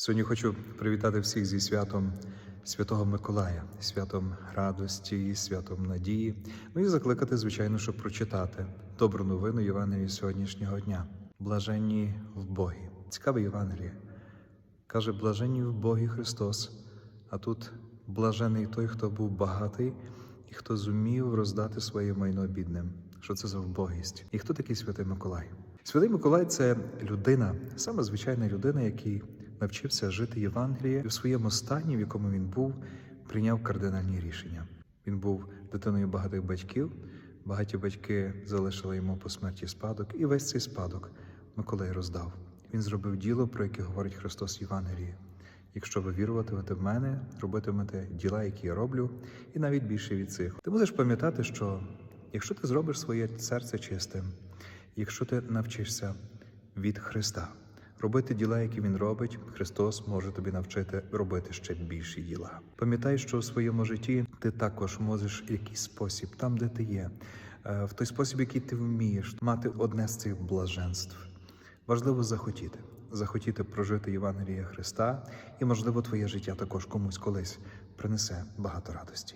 Сьогодні хочу привітати всіх зі святом Святого Миколая, святом радості, святом надії. Ну і закликати, звичайно, щоб прочитати добру новину Євангелії сьогоднішнього дня. Блаженні в Богі. Цікаве Євангеліє. Каже, блаженні в Богі Христос, а тут блажений той, хто був багатий і хто зумів роздати своє майно бідним. Що це за вбогість? І хто такий святий Миколай? Святий Миколай це людина, саме звичайна людина, який навчився жити Євангеліє і в своєму стані, в якому він був, прийняв кардинальні рішення. Він був дитиною багатих батьків. Багаті батьки залишили йому по смерті спадок, і весь цей спадок Миколай роздав. Він зробив діло, про яке говорить Христос Євангелії. Якщо ви віруватимете в мене, робитимете діла, які я роблю, і навіть більше від цих. Ти мусиш пам'ятати, що якщо ти зробиш своє серце чистим, якщо ти навчишся від Христа робити діла, які він робить, Христос може тобі навчити робити ще більші діла. Пам'ятай, що у своєму житті ти також можеш якийсь спосіб, там, де ти є, е, в той спосіб, який ти вмієш, мати одне з цих блаженств. Важливо захотіти, захотіти прожити Євангелія Христа, і, можливо, твоє життя також комусь колись принесе багато радості.